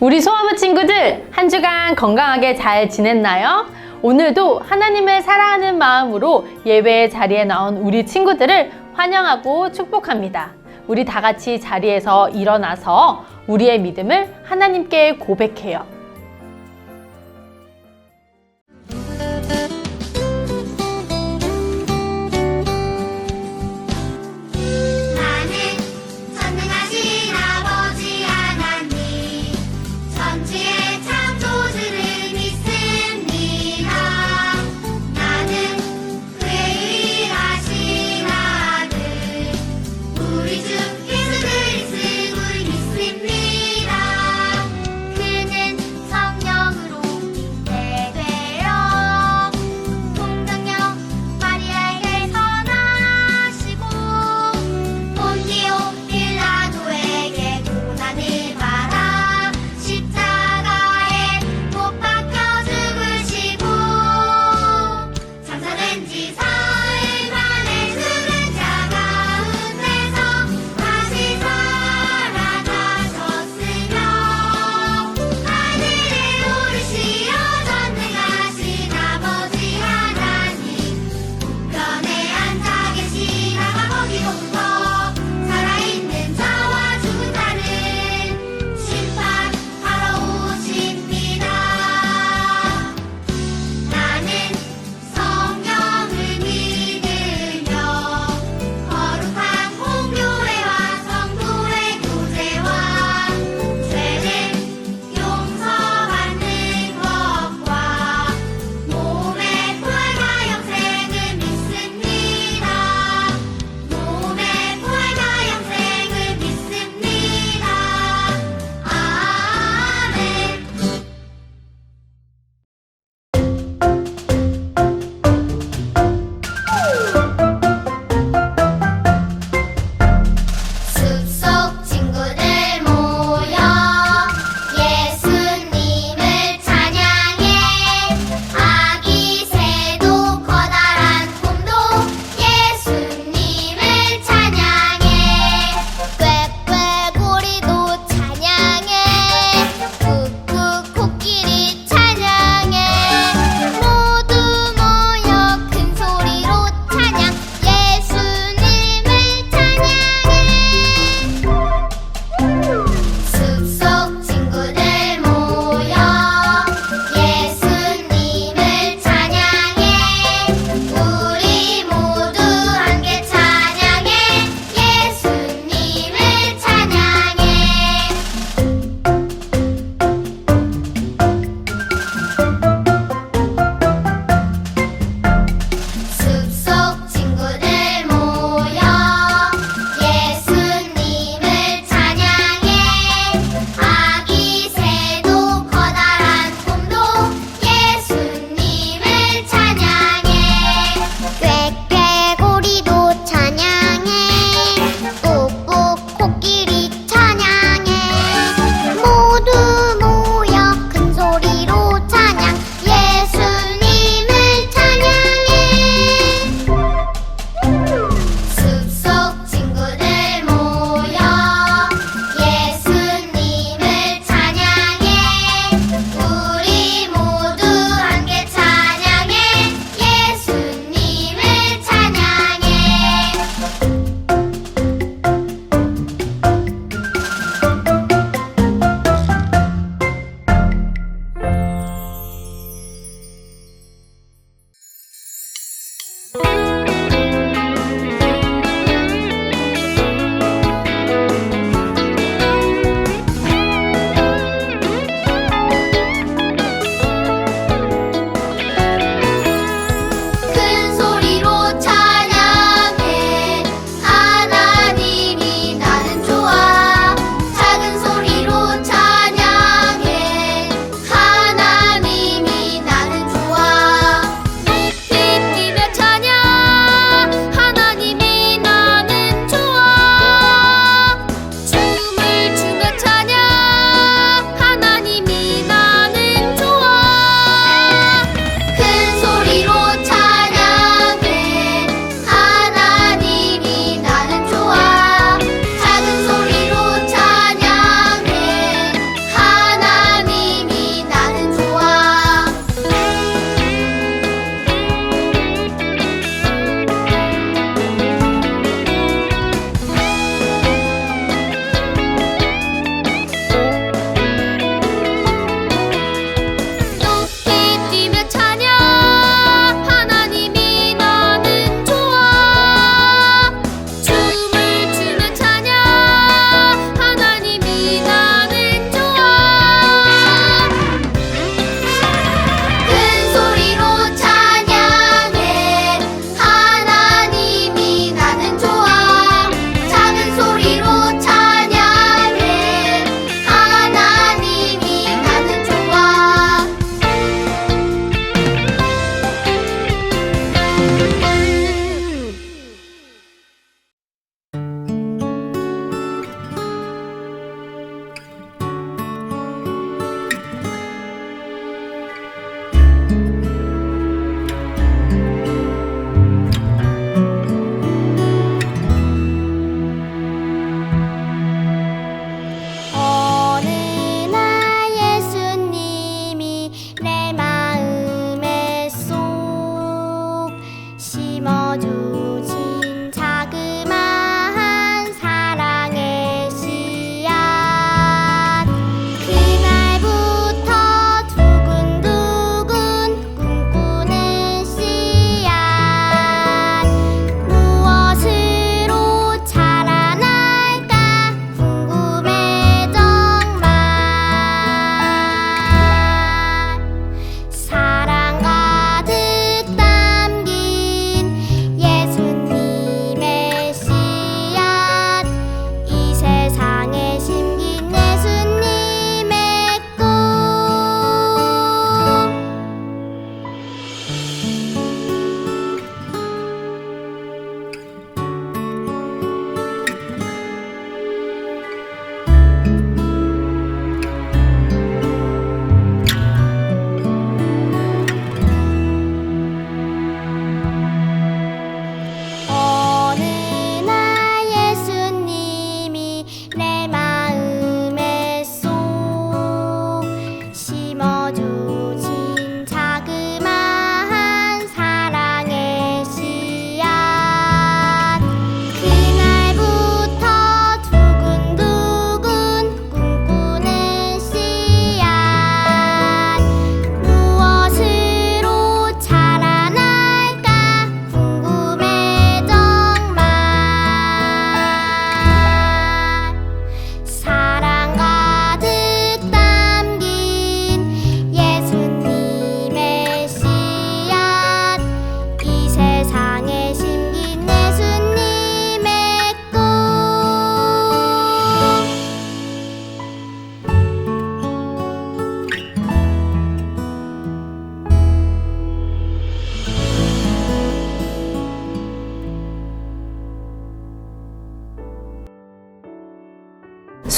우리 소아부 친구들 한 주간 건강하게 잘 지냈나요? 오늘도 하나님을 사랑하는 마음으로 예배 자리에 나온 우리 친구들을 환영하고 축복합니다. 우리 다 같이 자리에서 일어나서 우리의 믿음을 하나님께 고백해요.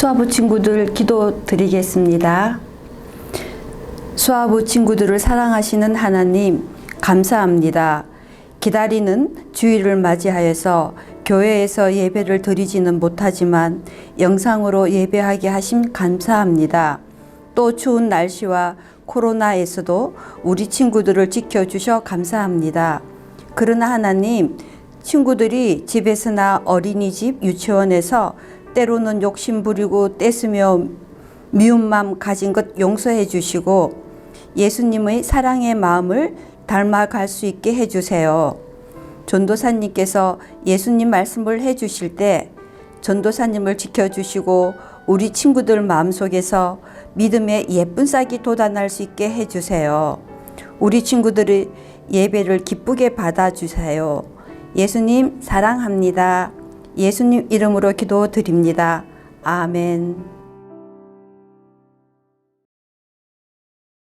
수아부 친구들 기도 드리겠습니다. 수아부 친구들을 사랑하시는 하나님, 감사합니다. 기다리는 주일을 맞이하여서 교회에서 예배를 드리지는 못하지만 영상으로 예배하게 하심 감사합니다. 또 추운 날씨와 코로나에서도 우리 친구들을 지켜주셔 감사합니다. 그러나 하나님, 친구들이 집에서나 어린이집, 유치원에서 때로는 욕심 부리고 떼쓰며 미운 마음 가진 것 용서해 주시고 예수님의 사랑의 마음을 닮아갈 수 있게 해 주세요. 전도사님께서 예수님 말씀을 해 주실 때 전도사님을 지켜 주시고 우리 친구들 마음속에서 믿음의 예쁜 싹이 돋아날 수 있게 해 주세요. 우리 친구들의 예배를 기쁘게 받아 주세요. 예수님 사랑합니다. 예수님 이름으로 기도 드립니다. 아멘.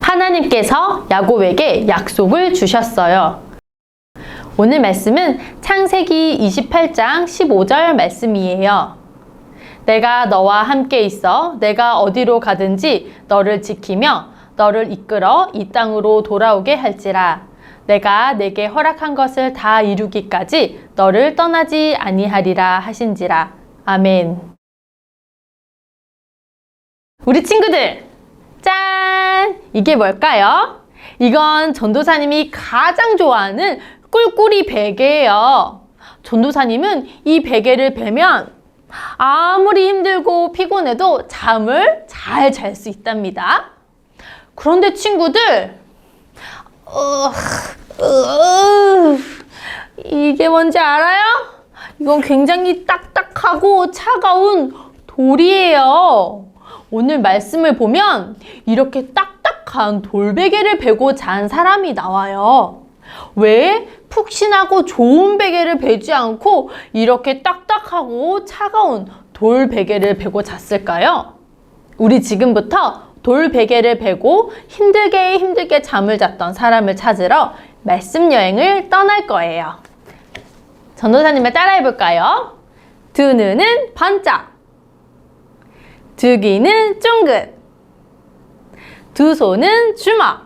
하나님께서 야곱에게 약속을 주셨어요. 오늘 말씀은 창세기 28장 15절 말씀이에요. 내가 너와 함께 있어 내가 어디로 가든지 너를 지키며 너를 이끌어 이 땅으로 돌아오게 할지라. 내가 내게 허락한 것을 다 이루기까지 너를 떠나지 아니하리라 하신지라. 아멘. 우리 친구들, 짠! 이게 뭘까요? 이건 전도사님이 가장 좋아하는 꿀꿀이 베개예요. 전도사님은 이 베개를 베면 아무리 힘들고 피곤해도 잠을 잘 잘 수 있답니다. 그런데 친구들, 이게 뭔지 알아요? 이건 굉장히 딱딱하고 차가운 돌이에요. 오늘 말씀을 보면 이렇게 딱딱한 돌베개를 베고 잔 사람이 나와요. 왜 푹신하고 좋은 베개를 베지 않고 이렇게 딱딱하고 차가운 돌 베개를 베고 잤을까요? 우리 지금부터 돌 베개를 베고 힘들게 힘들게 잠을 잤던 사람을 찾으러 말씀 여행을 떠날 거예요. 전도사님을 따라해 볼까요? 두 눈은 번쩍, 두 귀는 쫑긋, 두 손은 주먹.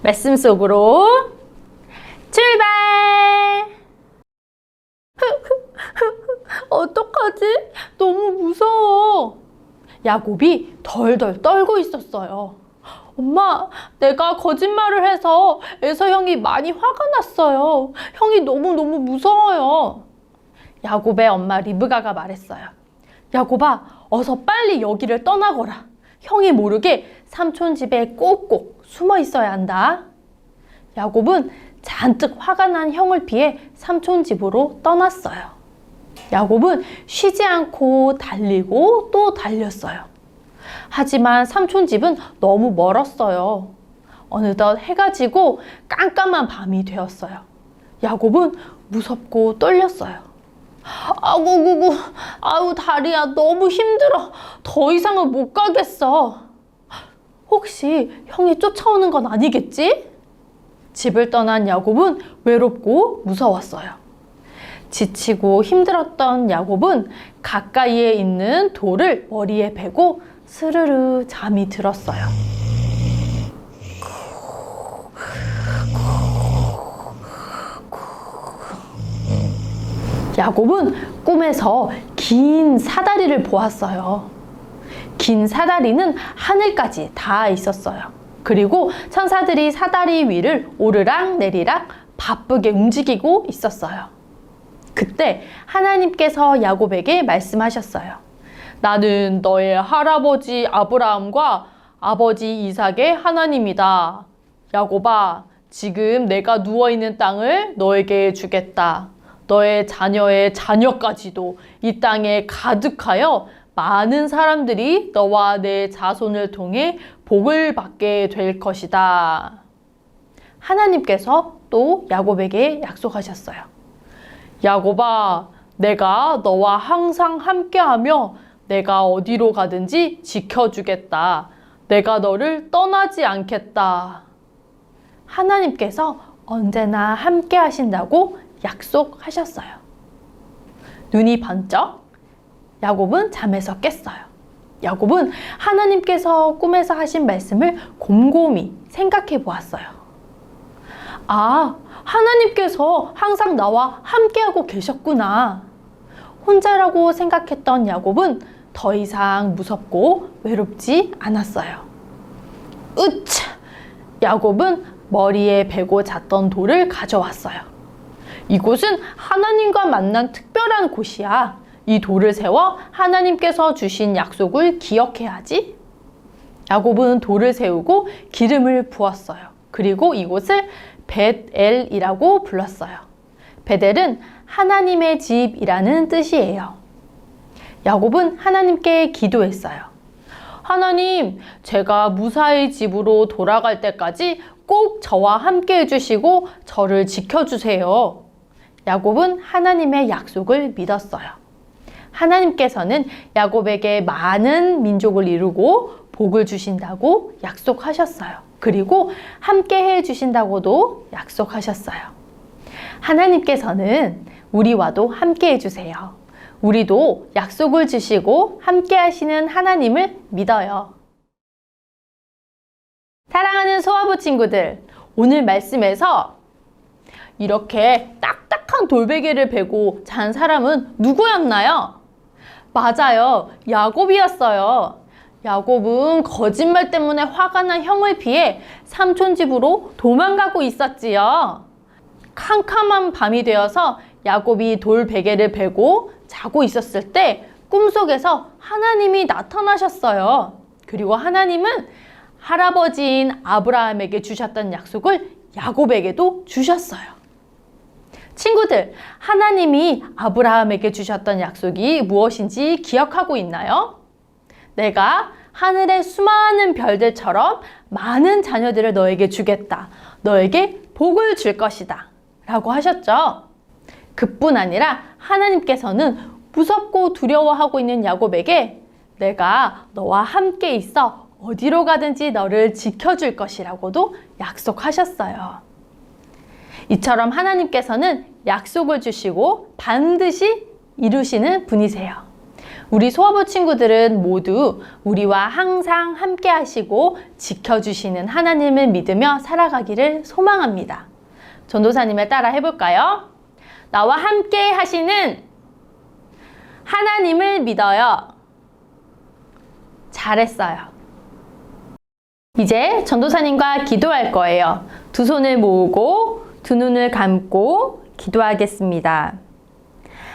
말씀 속으로 출발! 어떡하지? 너무 무서워. 야곱이 덜덜 떨고 있었어요. 엄마, 내가 거짓말을 해서 에서 형이 많이 화가 났어요. 형이 너무너무 무서워요. 야곱의 엄마 리브가가 말했어요. 야곱아, 어서 빨리 여기를 떠나거라. 형이 모르게 삼촌 집에 꼭꼭 숨어 있어야 한다. 야곱은 잔뜩 화가 난 형을 피해 삼촌 집으로 떠났어요. 야곱은 쉬지 않고 달리고 또 달렸어요. 하지만 삼촌 집은 너무 멀었어요. 어느덧 해가 지고 깜깜한 밤이 되었어요. 야곱은 무섭고 떨렸어요. 아구구구, 아우 다리야 너무 힘들어. 더 이상은 못 가겠어. 혹시 형이 쫓아오는 건 아니겠지? 집을 떠난 야곱은 외롭고 무서웠어요. 지치고 힘들었던 야곱은 가까이에 있는 돌을 머리에 베고 스르르 잠이 들었어요. 야곱은 꿈에서 긴 사다리를 보았어요. 긴 사다리는 하늘까지 닿아 있었어요. 그리고 천사들이 사다리 위를 오르락 내리락 바쁘게 움직이고 있었어요. 그때 하나님께서 야곱에게 말씀하셨어요. 나는 너의 할아버지 아브라함과 아버지 이삭의 하나님이다. 야곱아, 지금 내가 누워있는 땅을 너에게 주겠다. 너의 자녀의 자녀까지도 이 땅에 가득하여 많은 사람들이 너와 내 자손을 통해 복을 받게 될 것이다. 하나님께서 또 야곱에게 약속하셨어요. 야곱아, 내가 너와 항상 함께하며 내가 어디로 가든지 지켜주겠다. 내가 너를 떠나지 않겠다. 하나님께서 언제나 함께 하신다고 약속하셨어요. 눈이 번쩍 야곱은 잠에서 깼어요. 야곱은 하나님께서 꿈에서 하신 말씀을 곰곰이 생각해 보았어요. 아, 하나님께서 항상 나와 함께하고 계셨구나. 혼자라고 생각했던 야곱은 더 이상 무섭고 외롭지 않았어요. 으차! 야곱은 머리에 베고 잤던 돌을 가져왔어요. 이곳은 하나님과 만난 특별한 곳이야. 이 돌을 세워 하나님께서 주신 약속을 기억해야지. 야곱은 돌을 세우고 기름을 부었어요. 그리고 이곳을 벳엘이라고 불렀어요. 벳엘은 하나님의 집이라는 뜻이에요. 야곱은 하나님께 기도했어요. 하나님, 제가 무사히 집으로 돌아갈 때까지 꼭 저와 함께 해주시고 저를 지켜주세요. 야곱은 하나님의 약속을 믿었어요. 하나님께서는 야곱에게 많은 민족을 이루고 복을 주신다고 약속하셨어요. 그리고 함께 해 주신다고도 약속하셨어요. 하나님께서는 우리와도 함께 해 주세요. 우리도 약속을 주시고 함께 하시는 하나님을 믿어요. 사랑하는 소아부 친구들, 오늘 말씀에서 이렇게 딱딱한 돌베개를 베고 잔 사람은 누구였나요? 맞아요. 야곱이었어요. 야곱은 거짓말 때문에 화가 난 형을 피해 삼촌 집으로 도망가고 있었지요. 캄캄한 밤이 되어서 야곱이 돌 베개를 베고 자고 있었을 때 꿈속에서 하나님이 나타나셨어요. 그리고 하나님은 할아버지인 아브라함에게 주셨던 약속을 야곱에게도 주셨어요. 친구들, 하나님이 아브라함에게 주셨던 약속이 무엇인지 기억하고 있나요? 내가 하늘의 수많은 별들처럼 많은 자녀들을 너에게 주겠다. 너에게 복을 줄 것이다. 라고 하셨죠. 그뿐 아니라 하나님께서는 무섭고 두려워하고 있는 야곱에게 내가 너와 함께 있어 어디로 가든지 너를 지켜줄 것이라고도 약속하셨어요. 이처럼 하나님께서는 약속을 주시고 반드시 이루시는 분이세요. 우리 소아부 친구들은 모두 우리와 항상 함께 하시고 지켜주시는 하나님을 믿으며 살아가기를 소망합니다. 전도사님을 따라 해볼까요? 나와 함께 하시는 하나님을 믿어요. 잘했어요. 이제 전도사님과 기도할 거예요. 두 손을 모으고 두 눈을 감고 기도하겠습니다.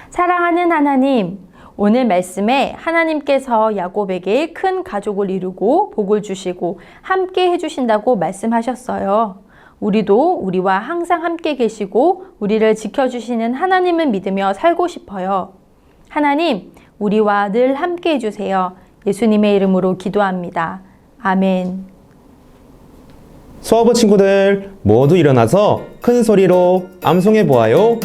사랑하는 하나님, 오늘 말씀에 하나님께서 야곱에게 큰 가족을 이루고 복을 주시고 함께 해주신다고 말씀하셨어요. 우리도 우리와 항상 함께 계시고 우리를 지켜주시는 하나님을 믿으며 살고 싶어요. 하나님, 우리와 늘 함께 해주세요. 예수님의 이름으로 기도합니다. 아멘. 수아부 친구들 모두 일어나서 큰 소리로 암송해 보아요.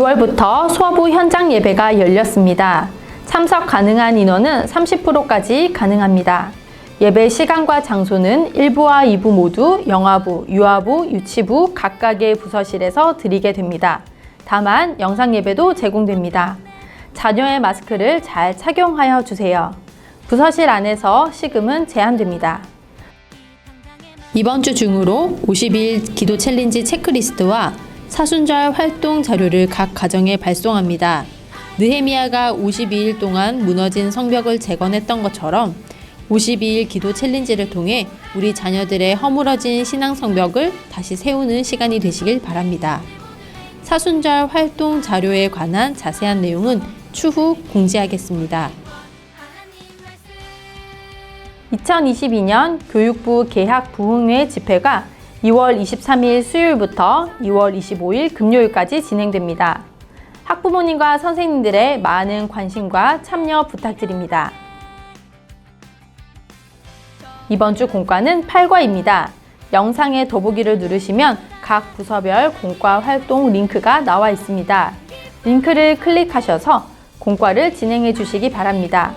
2월부터 수화부 현장 예배가 열렸습니다. 참석 가능한 인원은 30%까지 가능합니다. 예배 시간과 장소는 1부와 2부 모두 영화부, 유아부, 유치부 각각의 부서실에서 드리게 됩니다. 다만 영상 예배도 제공됩니다. 자녀의 마스크를 잘 착용하여 주세요. 부서실 안에서 식음은 제한됩니다. 이번 주 중으로 50일 기도 챌린지 체크리스트와 사순절 활동 자료를 각 가정에 발송합니다. 느헤미야가 52일 동안 무너진 성벽을 재건했던 것처럼 52일 기도 챌린지를 통해 우리 자녀들의 허물어진 신앙 성벽을 다시 세우는 시간이 되시길 바랍니다. 사순절 활동 자료에 관한 자세한 내용은 추후 공지하겠습니다. 2022년 교육부 개학 부흥회 집회가 2월 23일 수요일부터 2월 25일 금요일까지 진행됩니다. 학부모님과 선생님들의 많은 관심과 참여 부탁드립니다. 이번 주 공과는 8과입니다. 영상의 더보기를 누르시면 각 부서별 공과 활동 링크가 나와 있습니다. 링크를 클릭하셔서 공과를 진행해 주시기 바랍니다.